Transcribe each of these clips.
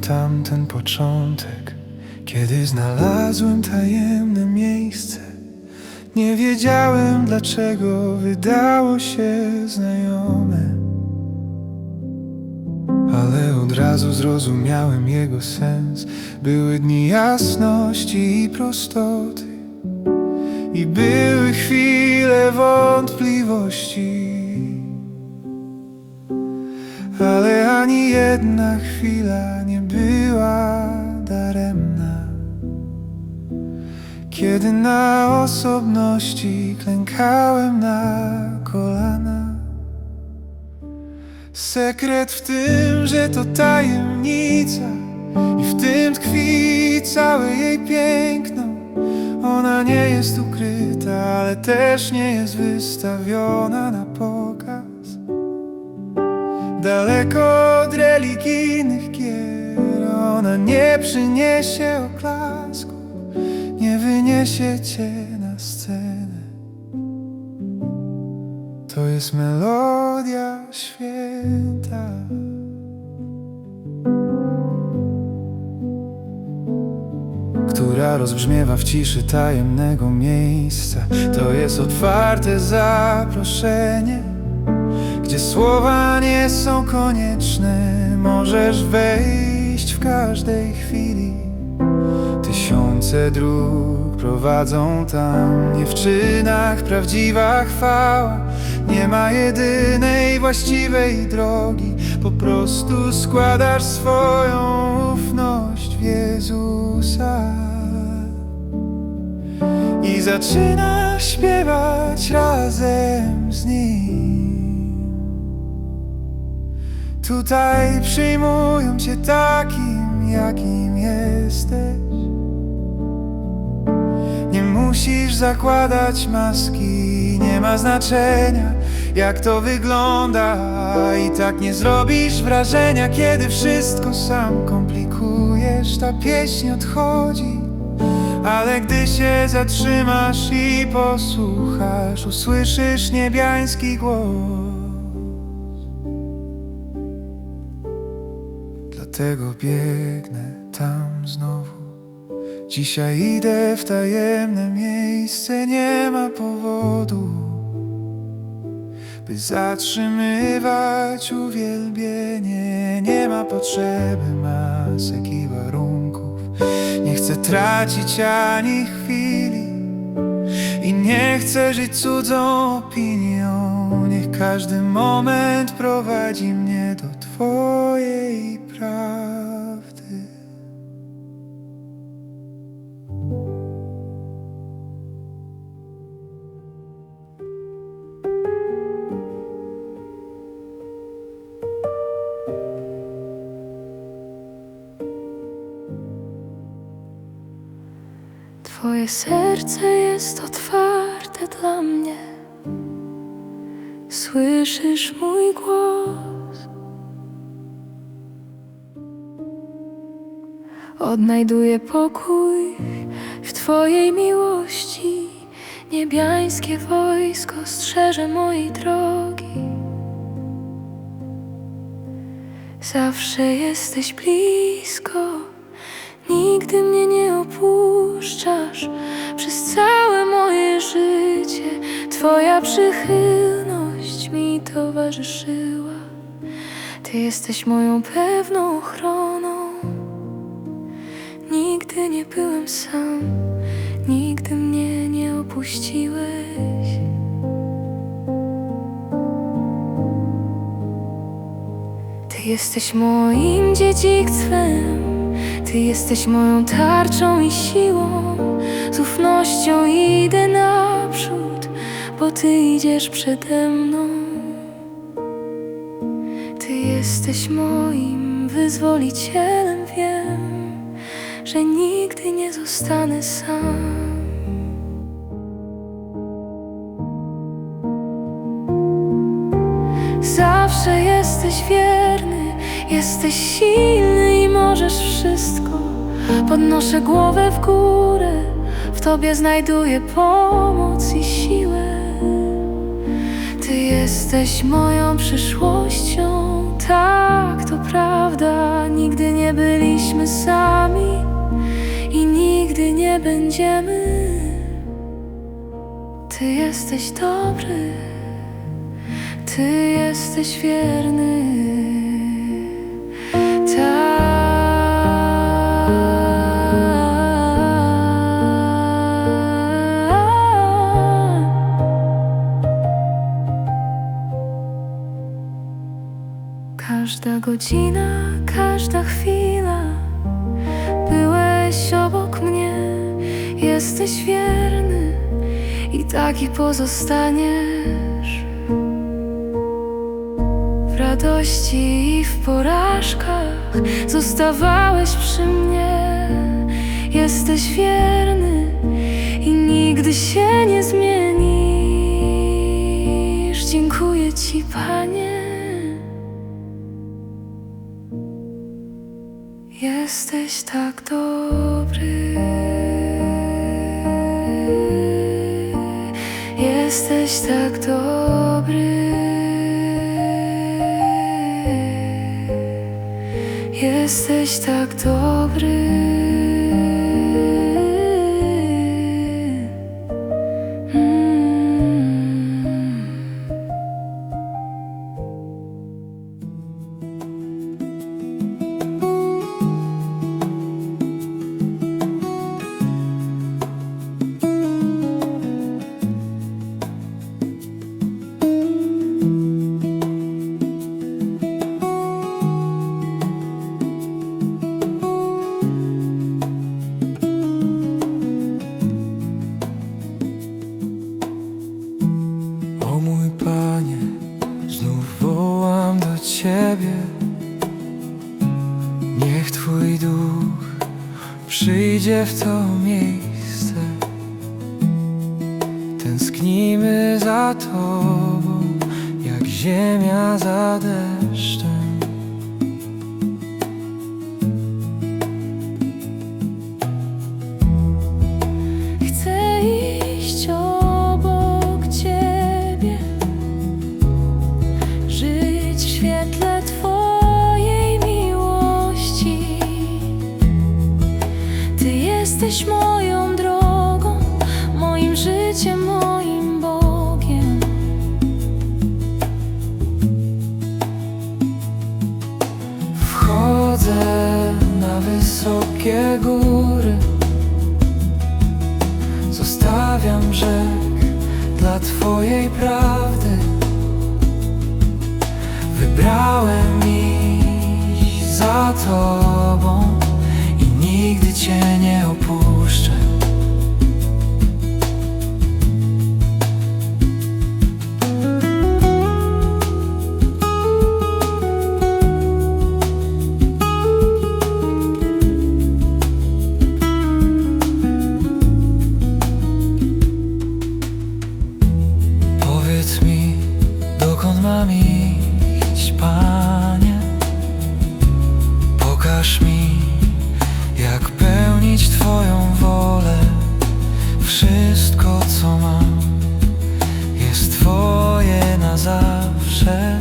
pamiętam ten początek, kiedy znalazłem tajemne miejsce. Nie wiedziałem dlaczego wydało się znajome, ale od razu zrozumiałem jego sens. Były dni jasności i prostoty, i były chwile wątpliwości. Ale ani jedna chwila była daremna. Kiedy na osobności klękałem na kolana. Sekret w tym, że to tajemnica I w tym tkwi całe jej piękno. Ona nie jest ukryta, ale też nie jest wystawiona na pokaz. Daleko od religijnych gier Ona nie przyniesie oklasku Nie wyniesie cię na scenę. To jest melodia święta. Która rozbrzmiewa w ciszy tajemnego miejsca. To jest otwarte zaproszenie gdzie słowa nie są konieczne, możesz wejść w każdej chwili. Tysiące dróg prowadzą tam, nie w czynach prawdziwa chwała. Nie ma jedynej właściwej drogi, po prostu składasz swoją ufność w Jezusa. I zaczynasz śpiewać razem z Nim. Tutaj przyjmują cię takim, jakim jesteś. Nie musisz zakładać maski, nie ma znaczenia, jak to wygląda. I tak nie zrobisz wrażenia, kiedy wszystko sam komplikujesz. Ta pieśń odchodzi, ale gdy się zatrzymasz i posłuchasz, usłyszysz niebiański głos. Dlatego biegnę tam znowu. Dzisiaj idę w tajemne miejsce, nie ma powodu, by zatrzymywać uwielbienie. Nie ma potrzeby masek i warunków. Nie chcę tracić ani chwili i nie chcę żyć cudzą opinią. Niech każdy moment prowadzi mnie do Twojej prawdy. Twoje serce jest otwarte dla mnie. Słyszysz mój głos. Odnajduję pokój w Twojej miłości. Niebiańskie wojsko strzeże mojej drogi. Zawsze jesteś blisko, nigdy mnie nie opuszczasz. Przez całe moje życie Twoja przychylność mi towarzyszyła. Ty jesteś moją pewną ochroną. Nigdy nie byłem sam, nigdy mnie nie opuściłeś. Ty jesteś moim dziedzictwem, Ty jesteś moją tarczą i siłą. Z ufnością idę naprzód, bo Ty idziesz przede mną. Ty jesteś moim wyzwolicielem, wiem, że nigdy nie zostanę sam. Zawsze jesteś wierny, jesteś silny i możesz wszystko. Podnoszę głowę w górę, w Tobie znajduję pomoc i siłę. Ty jesteś moją przyszłością. Tak, to prawda, nigdy nie byliśmy sami będziemy. Ty jesteś dobry, ty jesteś wierny. Każda godzina, każda chwila jesteś wierny I taki pozostaniesz. W radości i w porażkach Zostawałeś przy mnie. Jesteś wierny i nigdy się nie zmienisz. Dziękuję Ci, Panie. Jesteś tak dobry. Jesteś tak dobry. Jesteś tak dobry. Panie, znów wołam do Ciebie. Niech Twój duch przyjdzie w to miejsce. Tęsknimy za Tobą, jak ziemia za deszczem. Jesteś moją drogą, moim życiem, moim Bogiem. Wchodzę na wysokie góry Zostawiam brzeg dla Twojej prawdy Wybrałem iść za Tobą I nigdy Cię nie puszczę Wszystko, co mam, jest Twoje na zawsze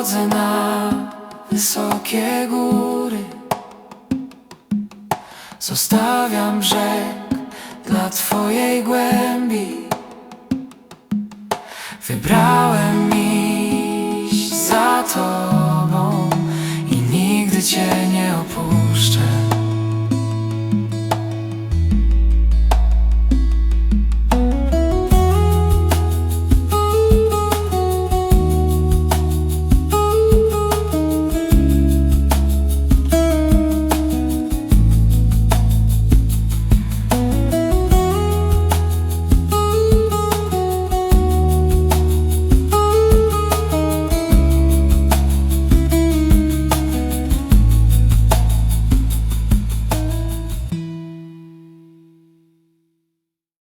Wchodzę na wysokie góry. Zostawiam brzeg dla Twojej głębi. Wybrałem iść za Tobą i nigdy Cię nie